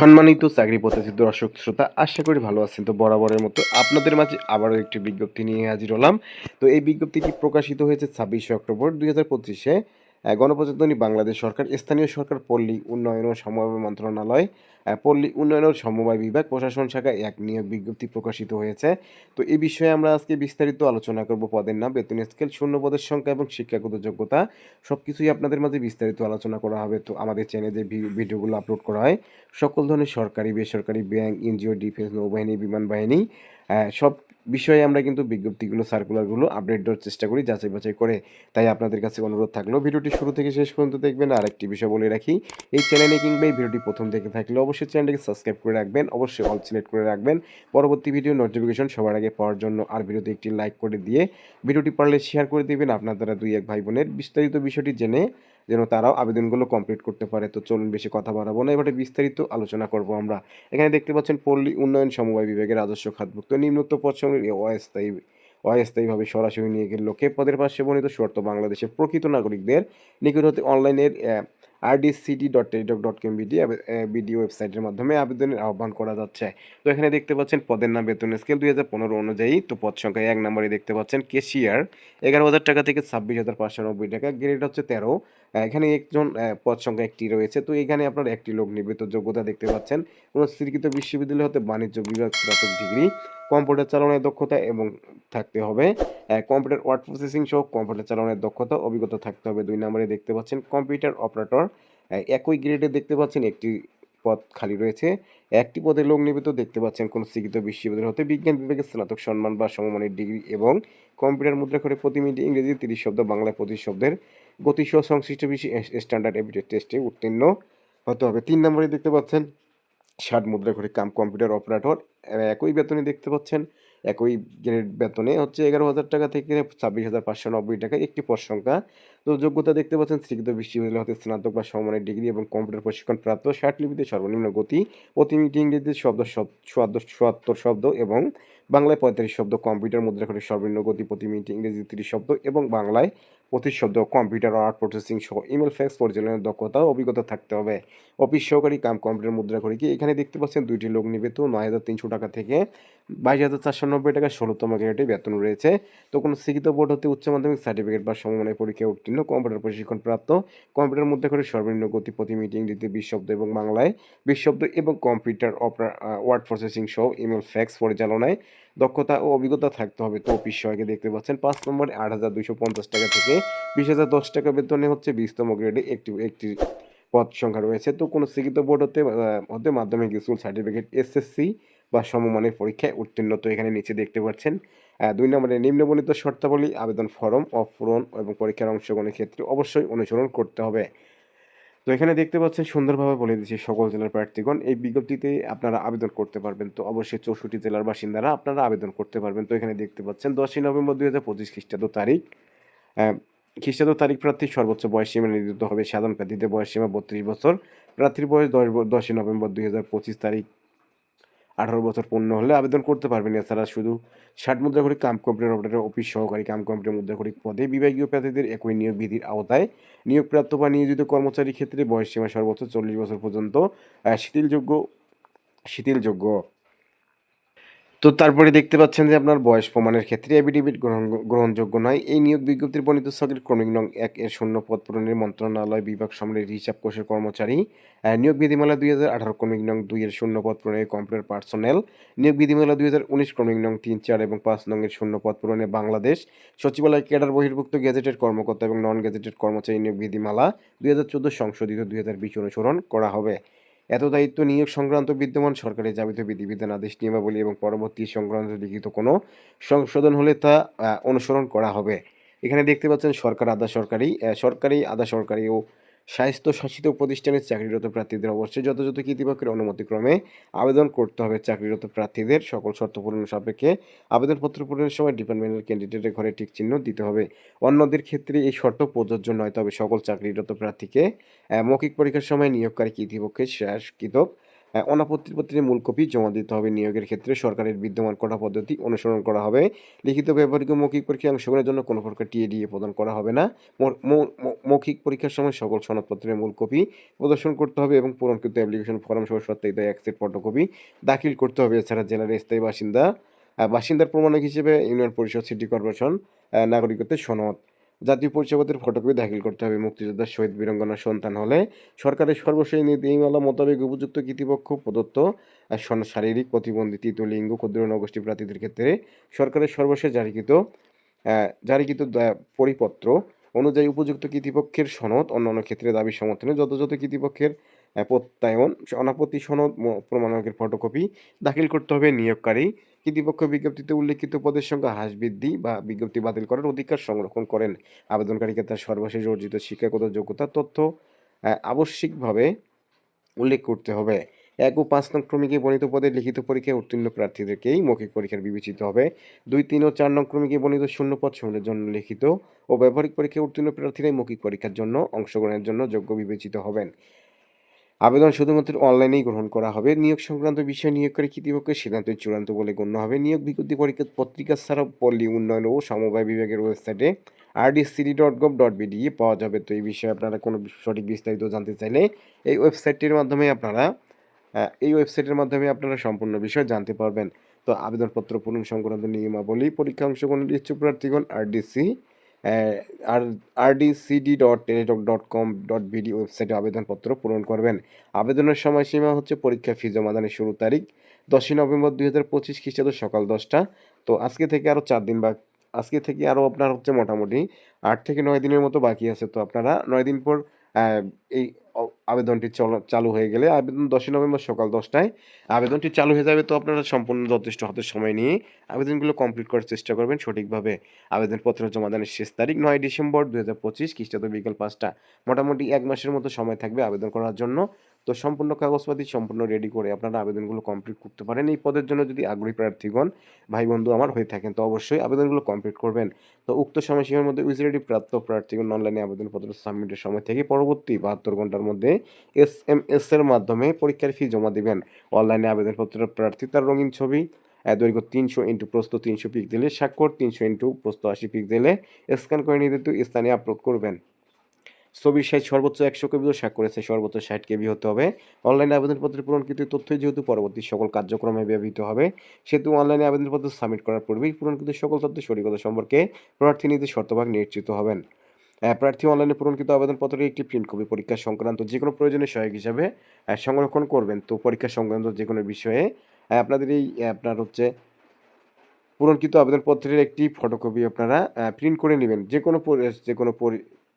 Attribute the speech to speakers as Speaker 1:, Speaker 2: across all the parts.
Speaker 1: সম্মানিত চাকরি প্রত্যাশী দর্শক শ্রোতা, আশা করি ভালো আছেন। তো বরাবরের মতো আপনাদের মাঝে আবারও একটি বিজ্ঞপ্তি নিয়ে হাজির হলাম। তো এই বিজ্ঞপ্তিটি প্রকাশিত হয়েছে ছাব্বিশে অক্টোবর দুই হাজার পঁচিশে। গণপ্রজাতন্ত্রী বাংলাদেশ সরকার, স্থানীয় সরকার পল্লী উন্নয়ন ও সমবায় মন্ত্রণালয় পল্লী উন্নয়ন ও সমবায় বিভাগ, প্রশাসন শাখা এক নিয়োগ বিজ্ঞপ্তি প্রকাশিত হয়েছে। তো এই বিষয়ে আমরা আজকে বিস্তারিত আলোচনা করব পদের নাম, বেতন স্কেল, শূন্য পদের সংখ্যা এবং শিক্ষাগত যোগ্যতা। সব কিছুই আপনাদের মাঝে বিস্তারিত আলোচনা করা হবে। তো আমাদের চ্যানেলে ভিডিওগুলো আপলোড করা হয়, সকল ধরনের সরকারি, বেসরকারি ব্যাংক এনজিও ডিফেন্স নৌবাহিনী, বিমান বাহিনী সব বিষয়ে আমরা কিন্তু বিজ্ঞপ্তিগুলো সার্কুলারগুলো আপডেট দেওয়ার চেষ্টা করি, যাচাই বাছাই করে। তাই আপনাদের কাছে অনুরোধ থাকল। ভিডিওটি শুরু থেকে শেষ পর্যন্ত দেখবেন। আর একটি বিষয় বলে রাখি, এই চ্যানেলে কিংবা এই ভিডিওটি প্রথম থেকে থাকলে অবশ্যই চ্যানেলটিকে সাবস্ক্রাইব করে রাখবেন, অবশ্যই অল সিলেক্ট করে রাখবেন। পরবর্তী ভিডিও নোটিফিকেশন সবার আগে পাওয়ার জন্য আর ভিডিওতে একটি লাইক করে দিয়ে ভিডিওটি পারলে শেয়ার করে দিবেন আপনার দ্বারা দুই এক ভাই বোনের বিস্তারিত বিষয়টি জেনে যেন তারাও আবেদনগুলো কমপ্লিট করতে পারে। তো চলুন বেশি কথা বাড়াবো না, এবারে বিস্তারিত আলোচনা করব আমরা। এখানে দেখতে পাচ্ছেন, পল্লী উন্নয়ন সমবায় বিভাগের রাজস্ব খাতভুক্ত নিম্নোক্ত পদ অস্থায়ী, অস্থায়ীভাবে সরাসরি নিয়োগের লক্ষ্যে পদের পাশে বর্ণিত শর্ত বাংলাদেশের প্রকৃত নাগরিকদের নিকট হতে অনলাইনের RDCD dot Teletalk dot com BD BD ওয়েবসাইটের মাধ্যমে আবেদনের আহ্বান করা যাচ্ছে। তো এখানে দেখতে পাচ্ছেন পদের নাম, বেতন স্কেল দুই হাজার পনেরো অনুযায়ী। তো পদ সংখ্যা এক নম্বরে দেখতে পাচ্ছেন কেশিয়ার, এগারো হাজার টাকা থেকে ছাব্বিশ হাজার পাঁচশো নব্বই টাকা, গ্রেড হচ্ছে তেরো। এখানে একজন পদ সংখ্যা একটি রয়েছে। তো এখানে আপনার একটি লোক নিবে তো যোগ্যতা দেখতে পাচ্ছেন। কোনো স্বীকৃত বিশ্ববিদ্যালয় হতে বাণিজ্য বিভাগ স্নাতক ডিগ্রি। কম্পিউটার চালানোর দক্ষতা এবং থাকতে হবে কম্পিউটার ওয়ার্ড প্রসেসিং সহ কম্পিউটার চালানোর দক্ষতা, অভিজ্ঞতা থাকতে হবে। দুই নম্বরে দেখতে পাচ্ছেন কম্পিউটার অপারেটর একই গ্রেডে দেখতে পাচ্ছেন একটি পদ খালি রয়েছে। একটি পদে লোক নিবেত দেখতে পাচ্ছেন কোন স্বীকৃত বিশ্ববিদ্যালয় হতে বিজ্ঞান বিভাগে স্নাতক সম্মান বা সমমানের ডিগ্রি এবং কম্পিউটার মুদ্রা করে প্রতি মিনিটে ইংরেজি তিরিশ শব্দ, বাংলায় পঁচিশ শব্দের গতিসহ সংশ্লিষ্ট বিষয় স্ট্যান্ডার্ড এবিলিটি টেস্টে উত্তীর্ণ হতে হবে। তিন নম্বরে দেখতে পাচ্ছেন ষাট মুদ্রা করে কাম কম্পিউটার অপারেটর একই বেতনে দেখতে পাচ্ছেন। একই গ্রেড বেতনে হচ্ছে এগারো হাজার টাকা থেকে ছাব্বিশ হাজার পাঁচশো নব্বই টাকা একটি পদ সংখ্যা। তো যোগ্যতা দেখতে পাচ্ছেন স্বীকৃত বিশ্ববিদ্যালয় হতে স্নাতক বা সমমানের ডিগ্রি এবং কম্পিউটার প্রশিক্ষণ প্রাপ্ত ষাট লিপিতে সর্বনিম্ন গতি প্রতি মিনিটে ইংরেজিতে শব্দ চুয়াত্তর শব্দ এবং বাংলায় পঁয়তাল্লিশ শব্দ, কম্পিউটার মুদ্রা করে সর্বনিম্ন গতি প্রতি মিনিটে ইংরেজি তিরিশ শব্দ এবং বাংলায় পঁচিশ শব্দ কম্পিউটার আর্ট প্রসেসিং সহ ইমেল ফ্যাক্স পরিচালনার দক্ষতা অভিজ্ঞতা থাকতে হবে। অফিস সহকারী কাম কম্পিউটার মুদ্রা করে কি এখানে দেখতে পাচ্ছেন, দুইটি লোক নিবে তো নয় হাজার তিনশো টাকা থেকে বাইশ হাজার চারশো নব্বই টাকা ষোলোতম গ্রেডে বেতন রয়েছে। তো কোনো শিক্ষিত বোর্ড হতে উচ্চ মাধ্যমিক সার্টিফিকেট বা সমমানের পরীক্ষায় উত্তীর্ণ কম্পিউটার প্রশিক্ষণ প্রাপ্ত কম্পিউটার মধ্যে করে সর্বনিম্ন গতি প্রতি মিনিটে ইংরেজিতে বিশ শব্দ এবং বাংলায় বিশ শব্দ এবং কম্পিউটার অপার ওয়ার্ড প্রসেসিং সহ ইমেল ফ্যাক্স পরিচালনায় দক্ষতা ও অভিজ্ঞতা থাকতে হবে। তো সহায়কে দেখতে পাচ্ছেন, পাঁচ নম্বরে আট হাজার পঞ্চাশ টাকা থেকে বিশ হাজার দশ টাকা বেতনে হচ্ছে বিশতম গ্রেডে একটি একটি পদ সংখ্যা রয়েছে। তো কোনো শিক্ষিত বোর্ড হতে হতে মাধ্যমিক, স্কুল সার্টিফিকেট এসএসসি বা সমমানের পরীক্ষায় উত্তীর্ণ। তো এখানে নিচে দেখতে পাচ্ছেন দুই নম্বরে নিম্নবর্ণিত শর্তাবলী, আবেদন ফর্ম অপূরণ এবং পরীক্ষার অংশগ্রহণের ক্ষেত্রে অবশ্যই অনুসরণ করতে হবে। তো এখানে দেখতে পাচ্ছেন সুন্দরভাবে বলে দিচ্ছি সকল জেলার প্রার্থীগণ। এই বিজ্ঞপ্তিতে আপনারা আবেদন করতে পারবেন। তো অবশ্যই চৌষট্টি জেলার বাসিন্দারা আপনারা আবেদন করতে পারবেন। তো এখানে দেখতে পাচ্ছেন, দশই নভেম্বর দুই হাজার পঁচিশ খ্রিস্টাব্দ তারিখ। খ্রিস্টাব্দ তারিখ প্রার্থীর সর্বোচ্চ বয়স সীমা নির্ধারিত হবে। সাধারণ প্রার্থীদের বয়স সীমা বত্রিশ বছর। প্রার্থীর বয়স দশ দশই নভেম্বর দুই হাজার পঁচিশ তারিখ। আঠারো বছর পূর্ণ হলে আবেদন করতে পারবেন। এছাড়া শুধু ষাট মুদ্রা করে কাম কম্পিউটার অপারেটর, অফিস সহকারী কাম কম্পিউটার মুদ্রা করে পদে বিভাগীয় প্রার্থীদের একই নিয়োগ বিধির আওতায় নিয়োগপ্রাপ্ত বা নিয়োজিত কর্মচারীর ক্ষেত্রে বয়স সীমা সর্বোচ্চ চল্লিশ বছর পর্যন্ত শিথিলযোগ্য শিথিলযোগ্য। তো তারপরে দেখতে পাচ্ছেন যে আপনার বয়স প্রমাণের ক্ষেত্রে এফিডেভিট গ্রহণ, গ্রহণযোগ্য নয়। এই নিয়োগ বিজ্ঞপ্তির বর্ণিত ছকের ক্রমিক নং এক এর শূন্য পদ পূরণের মন্ত্রণালয় বিভাগ সম্মেলের হিসাব কোষের কর্মচারী নিয়োগ বিধিমালা দুই হাজার আঠারো ক্রমিক নং দুই এর শূন্য পদ পূরণের কম্পিউটার পার্সোনেল, নিয়োগ বিধিমালা দুই হাজার উনিশ ক্রমিক নং তিন, চার এবং পাঁচ নং এর শূন্য পদ পূরণে বাংলাদেশ সচিবালয় ক্যাডার বহির্ভুক্ত গেজেটেড কর্মকর্তা এবং নন গেজেটেড কর্মচারী নিয়োগ বিধিমালা দুই হাজার চোদ্দ সংশোধিত দুই হাজার বিশ অনুসরণ করা হবে। এত দায়িত্ব নিয়োগ সংক্রান্ত বিদ্যমান সরকারের যাবতীয় বিধিবিধান, আদেশ, নিয়মাবলী এবং পরবর্তী সংক্রান্ত লিখিত কোনো সংশোধন হলে তা অনুসরণ করা হবে। এখানে দেখতে পাচ্ছেন সরকার আধা সরকারি সরকারি, আধা সরকারি ও স্বায়ত্তশাসিত প্রতিষ্ঠানে চাকরিরত প্রার্থীদের অবশ্যই যথাযথ কর্তৃপক্ষের অনুমতিক্রমে আবেদন করতে হবে। চাকরিরত প্রার্থীদের সকল শর্ত পূরণ সাপেক্ষে আবেদনপত্র পূরণের সময় ডিপার্টমেন্টাল ক্যান্ডিডেটের ঘরে টিক চিহ্ন দিতে হবে। অন্যদের ক্ষেত্রে এই শর্ত প্রযোজ্য নয় তবে সকল চাকরিরত প্রার্থীকে মৌখিক পরীক্ষার সময় নিয়োগকারী কর্তৃপক্ষের শেষকৃত আহ, অনাপত্তিপত্রের মূল কপি জমা দিতে হবে। নিয়োগের ক্ষেত্রে সরকারের বিদ্যমান কটা পদ্ধতি অনুসরণ করা হবে। লিখিত ব্যবহারিক মৌখিক পরীক্ষায় অংশগ্রহণের জন্য কোনো প্রকার টিএডিএ প্রদান করা হবে না। মৌখিক পরীক্ষার সময় সকল সনদপত্রের মূল কপি প্রদর্শন করতে হবে এবং পূরণকৃত অ্যাপ্লিকেশন ফর্ম সহ সত্যায়িত অ্যাকসেপ্ট ফটোকপি দাখিল করতে হবে। এছাড়া জেলার স্থায়ী বাসিন্দা বাসিন্দার প্রমাণক হিসেবে ইউনিয়ন পরিষদ, সিটি কর্পোরেশন নাগরিকত্বের সনদ জাতীয় পরিচয়পত্রের ফটোকপি দাখিল করতে হবে মুক্তিযোদ্ধার শহীদ বীরঙ্গনার সন্তান হলে। সরকারের সর্বশেষ নীতিমালা মোতাবেক উপযুক্ত কৃতিপক্ষ প্রদত্ত শারীরিক প্রতিবন্ধী তৃতীয় লিঙ্গ ক্ষুদ্র নগোষ্ঠী প্রার্থীদের ক্ষেত্রে সরকারের সর্বশেষ জারিকৃত জারিকৃত পরিপত্র অনুযায়ী উপযুক্ত কৃতিপক্ষের সনদ অন্যান্য ক্ষেত্রে দাবি সমর্থনে যথাযথ কর্তৃপক্ষের আহ, প্রত্যয়ন অনাপত্তি সনদ প্রমাণকের ফটোকপি দাখিল করতে হবে নিয়োগকারী। কর্তৃপক্ষ বিজ্ঞপ্তিতে উল্লেখিত পদের সংখ্যা হ্রাস বৃদ্ধি বা বিজ্ঞপ্তি বাতিল করার অধিকার সংরক্ষণ করেন। আবেদনকারীকে তার সর্বশেষ অর্জিত শিক্ষাগত যোগ্যতা, তথ্য আবশ্যিকভাবে উল্লেখ করতে হবে। এক ও পাঁচ নং ক্রমিকে বর্ণিত পদে লিখিত পরীক্ষায় উত্তীর্ণ প্রার্থীদেরকেই মৌখিক পরীক্ষার বিবেচিত হবে। দুই, তিন ও চার নং ক্রমিকে বর্ণিত শূন্য পদ সমূহের জন্য লিখিত ও ব্যবহারিক পরীক্ষায় উত্তীর্ণ প্রার্থীরাই মৌখিক পরীক্ষার জন্য অংশগ্রহণের জন্য যোগ্য বিবেচিত হবেন। আবেদন শুধুমাত্র অনলাইনেই গ্রহণ করা হবে। নিয়োগ সংক্রান্ত বিষয় নিয়োগকারী কর্তৃপক্ষের সিদ্ধান্ত চূড়ান্ত বলে গণ্য হবে। নিয়োগ বিজ্ঞপ্তি পরীক্ষা পত্রিকা ছাড়াও পল্লী উন্নয়ন ও সমবায় বিভাগের ওয়েবসাইটে RDCD dot gov dot BD পাওয়া যাবে। তো এই বিষয়ে আপনারা কোনো সঠিক বিস্তারিত জানতে চাইলে এই ওয়েবসাইটটির মাধ্যমে আপনারা এই ওয়েবসাইটের মাধ্যমে আপনারা সম্পূর্ণ বিষয় জানতে পারবেন। তো আবেদনপত্র পূরণ সংক্রান্ত নিয়মাবলী, পরীক্ষা অংশগ্রহণের ইচ্ছুক প্রার্থীগণ RDC R RDCD dot Teletalk dot com dot BD ওয়েবসাইটে আবেদনপত্র পূরণ করবেন। আবেদনের সময়সীমা হচ্ছে পরীক্ষা ফি জমাদানের শুরু তারিখ, দশই নভেম্বর দুই হাজার পঁচিশ খ্রিস্টাব্দ সকাল দশটা। তো আজকে থেকে আরও চার দিন বা, আজকে থেকে আরও আপনার হচ্ছে মোটামুটি আট থেকে নয় দিনের মতো বাকি আছে। তো আপনারা নয় দিন পর এই আবেদনটি চল- হয়ে গেলে আবেদন দশই নভেম্বর সকাল দশটায়। আবেদনটি চালু হয়ে যাবে তো আপনারা সম্পূর্ণ যথেষ্ট হাতে সময় নিয়ে আবেদনগুলো কমপ্লিট করার চেষ্টা করবেন সঠিকভাবে। আবেদনপত্র জমা জমাদানের শেষ তারিখ নয় ডিসেম্বর দু হাজার পঁচিশ, খ্রিস্টাব্দ বিকেল পাঁচটা। মোটামুটি এক মাসের মতো সময় থাকবে আবেদন করার জন্য। তো সম্পূর্ণ কাগজপাতি সম্পূর্ণ রেডি করে আপনারা আবেদনগুলো কমপ্লিট করতে পারেন। এই পদের জন্য যদি আগ্রহী প্রার্থীগণ ভাই বন্ধু আমার হয়ে থাকেন, তো অবশ্যই আবেদনগুলো কমপ্লিট করবেন। তো উক্ত সময়সীমার মধ্যে উইজরেডি প্রাপ্ত প্রার্থীগণ অনলাইনে আবেদনপত্র সাবমিটের সময় থেকে পরবর্তী বাহাত্তর ঘণ্টার মধ্যে এস এম এস এর মাধ্যমে পরীক্ষার ফি জমা দিবেন। অনলাইনে আবেদনপত্র প্রার্থী তার রঙিন ছবি দৈর্ঘ্য তিনশো ইন্টু প্রস্থ তিনশো পিক দিলে স্বাক্ষর তিনশো ইন্টু প্রস্থ আশি পিক দিলে স্ক্যান করে নির্ধারিত স্থানে আপলোড করবেন। ছবির সাইজ সর্বোচ্চ একশো কেবি ও স্বাক্ষরের সাইজ সর্বোচ্চ ষাট কেবি হতে হবে। অনলাইনে আবেদনপত্রে পূরণকৃত তথ্যই যেহেতু পরবর্তী সকল কার্যক্রমে ব্যবহৃত হবে, সেহেতু অনলাইনে আবেদনপত্র সাবমিট করার পূর্বেই পূরণকৃত সকল তথ্যের সঠিকতা সম্পর্কে প্রার্থী নিজে শর্তভাগ নিশ্চিত হবেন। প্রার্থী অনলাইনে পূরণকৃত আবেদনপত্রের একটি প্রিন্ট কপি পরীক্ষা সংক্রান্ত যে কোনো প্রয়োজনীয় সহায়ক হিসাবে সংরক্ষণ করবেন। তো পরীক্ষা সংক্রান্ত যে কোনো বিষয়ে আপনাদের এই আপনার হচ্ছে পূরণকৃত আবেদনপত্রের একটি ফটোকপি আপনারা প্রিন্ট করে নেবেন। যে কোনো যে কোনো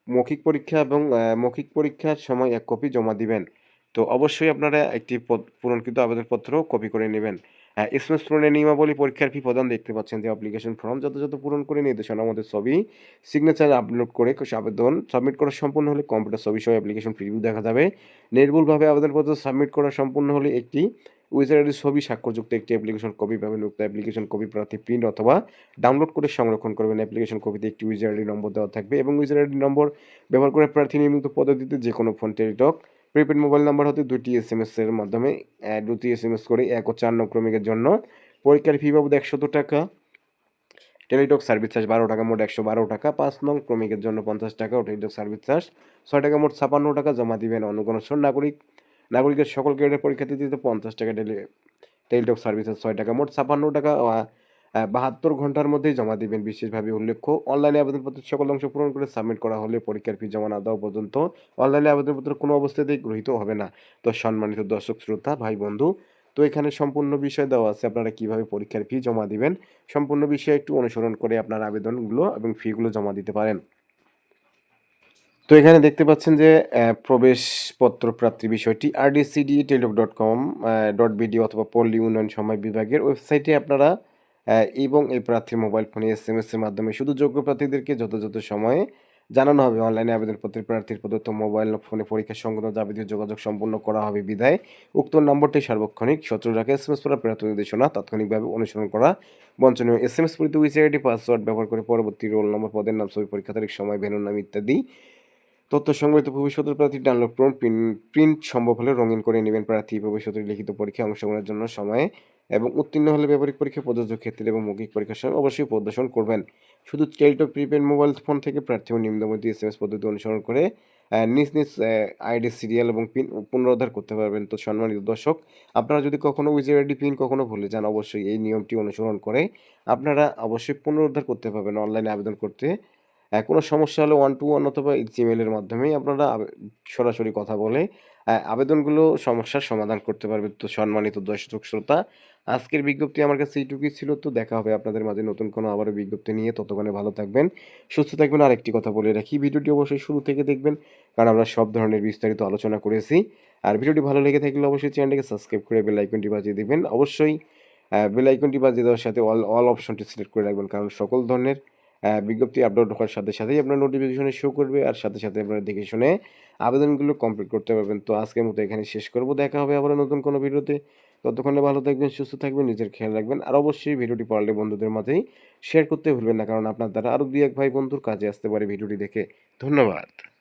Speaker 1: মৌখিক পরীক্ষা এবং মৌখিক পরীক্ষার সময় এক কপি জমা দিবেন। তো অবশ্যই আপনারা একটি পূরণকৃত আবেদনপত্র কপি করে নেবেন। এস এম এস পূরণের নিয়মাবলী পরীক্ষার ফি প্রদান দেখতে পাচ্ছেন যে অ্যাপ্লিকেশন ফর্ম যথাযথ পূরণ করে নির্দেশনার মধ্যে ছবি সিগনেচার আপলোড করে আবেদন সাবমিট করা সম্পূর্ণ হলে কম্পিউটার ছবি সহ অ্যাপ্লিকেশন প্রিভিউ দেখা যাবে। নির্ভুলভাবে আবেদনপত্র সাবমিট করা সম্পূর্ণ হলে একটি উইজারের ছবি স্বাক্ষরযুক্ত একটি অ্যাপ্লিকেশন কপি পাবেন। উক্ত অ্যাপ্লিকেশন কপি প্রার্থী প্রিন্ট অথবা ডাউনলোড করে সংরক্ষণ করবেন। অ্যাপ্লিকেশন কপিতে একটি উইজার আইডি নম্বর দেওয়া থাকবে এবং উইজার আইডি নম্বর ব্যবহার করে প্রার্থী নিয়মিত পদ্ধতিতে যে কোনো phone Teletalk prepaid mobile number হতে দুটি এস এম এস এর মাধ্যমে দুটি এস এম এস করে এক ও চার নং ক্রমিকের জন্য। পরীক্ষার ফি বাবদ একশত টাকা। টেলিটক সার্ভিস চার্জ বারো টাকা, মোট একশো বারো টাকা। পাঁচ নং ক্রমিকের জন্য পঞ্চাশ টাকা ও টেলিটক সার্ভিস চার্জ ছয় টাকা, মোট ছাপান্ন টাকা জমা দিবেন অনুগণসর নাগরিক। নাগরিকের সকল গ্রেডের পরীক্ষার্থী দিতে পঞ্চাশ টাকা টেলি টেলিটক সার্ভিসের ছয় টাকা, মোট ছাপান্ন টাকা বাহাত্তর ঘণ্টার মধ্যেই জমা দিবেন বিশেষভাবে উল্লেখ্য। অনলাইনে আবেদনপত্রের সকল অংশ পূরণ করে সাবমিট করা হলে পরীক্ষার ফি জমা না দেওয়া পর্যন্ত অনলাইনে আবেদনপত্র কোনো অবস্থাতেই গৃহীত হবে না। তো সম্মানিত দর্শক, শ্রোতা, ভাই, বন্ধু, তো এখানে সম্পূর্ণ বিষয় দেওয়া আছে আপনারা কীভাবে পরীক্ষার ফি জমা দিবেন। সম্পূর্ণ বিষয় একটু অনুসরণ করে আপনার আবেদনগুলো এবং ফিগুলো জমা দিতে পারেন। তো এখানে দেখতে পাচ্ছেন যে প্রবেশপত্র প্রাপ্তির বিষয়টি RDCD Teletalk dot com dot BD অথবা পল্লী উন্নয়ন সময় বিভাগের ওয়েবসাইটে আপনারা এবং এই প্রার্থীর মোবাইল ফোনে এস এম এস এর মাধ্যমে শুধু যোগ্য প্রার্থীদেরকে যথাযথ সময়ে জানানো হবে। অনলাইনে আবেদনপত্রের প্রার্থীর প্রদত্ত মোবাইল ফোনে পরীক্ষা সংক্রান্ত যাবতীয় যোগাযোগ সম্পন্ন করা হবে। বিধায় উক্ত নম্বরটি সার্বক্ষণিক। সচল রাখে এস এম এস করা প্রার্থী নির্দেশনা, তাৎক্ষণিকভাবে অনুসরণ করা। বঞ্চনীয় এস এম এস পরিত উইসি আইডি, পাসওয়ার্ড ব্যবহার করে পরবর্তী রোল নম্বর, পদের নাম, ছবি, পরীক্ষা তারিখ, সময় ভেনুর নাম ইত্যাদি তথ্য সংগ্রহিত ভবিষ্যতের প্রার্থী ডাউনলোড করুন প্রিন্ট সম্ভব হলে রঙিন করে নেবেন প্রার্থী। ভবিষ্যতের লিখিত পরীক্ষায় অংশগ্রহণের জন্য সময়ে এবং উত্তীর্ণ হলে ব্যবহারিক পরীক্ষা, প্রযোজ্য ক্ষেত্রে এবং মৌখিক পরীক্ষার সময় অবশ্যই প্রদর্শন করবেন। শুধু টেলিটক, প্রিপেড মোবাইল ফোন থেকে প্রার্থী ও এস এম এস পদ্ধতি অনুসরণ করে নিজ নিজ আইডি, সিরিয়াল এবং পিন পুনরুদ্ধার করতে পারবেন। তো সম্মানিত দর্শক, আপনারা যদি কখনো উইজার আইডি পিন কখনো ভুলে যান, অবশ্যই এই নিয়মটি অনুসরণ করে আপনারা অবশ্যই পুনরুদ্ধার করতে পারবেন অনলাইনে আবেদন করতে। কোনো সমস্যা হলে ওয়ান টু ওয়ান অথবা জিমেলের মাধ্যমেই আপনারা সরাসরি কথা বলে আবেদনগুলো সমস্যার সমাধান করতে পারবে তো সম্মানিত দর্শক শ্রোতা। আজকের বিজ্ঞপ্তি আমার কাছে এইটুকুই ছিল, তো দেখা হবে আপনাদের মাঝে নতুন কোনো আবারও বিজ্ঞপ্তি নিয়ে। ততক্ষণে ভালো থাকবেন, সুস্থ থাকবেন। আর একটি কথা বলে রাখি, ভিডিওটি অবশ্যই শুরু থেকে দেখবেন, কারণ আমরা সব ধরনের বিস্তারিত আলোচনা করেছি। আর ভিডিওটি ভালো লেগে থাকলে অবশ্যই চ্যানেলটিকে সাবস্ক্রাইব করে বেল আইকনটি বাজিয়ে দেবেন। অবশ্যই বেল আইকনটি বাজিয়ে দেওয়ার সাথে অল অল অপশনটি সিলেক্ট করে রাখবেন, কারণ সকল ধরনের বিজ্ঞপ্তি আপলোড হওয়ার সাথে সাথেই আপনার নোটিফিকেশনে শো করবে আর সাথে সাথে আপনারা দেখে শুনে আবেদনগুলো কমপ্লিট করতে পারবেন। তো আজকের মতো এখানে শেষ করব। দেখা হবে আবার নতুন কোনো ভিডিওতে। ততক্ষণে ভালো থাকবেন, সুস্থ থাকবেন, নিজের খেয়াল রাখবেন আর অবশ্যই ভিডিওটি পারলে বন্ধুদের মাঝেই শেয়ার করতে ভুলবেন না, কারণ আপনার দ্বারা আরও দুই এক ভাই বন্ধুর কাজে আসতে পারে ভিডিওটি দেখে। ধন্যবাদ।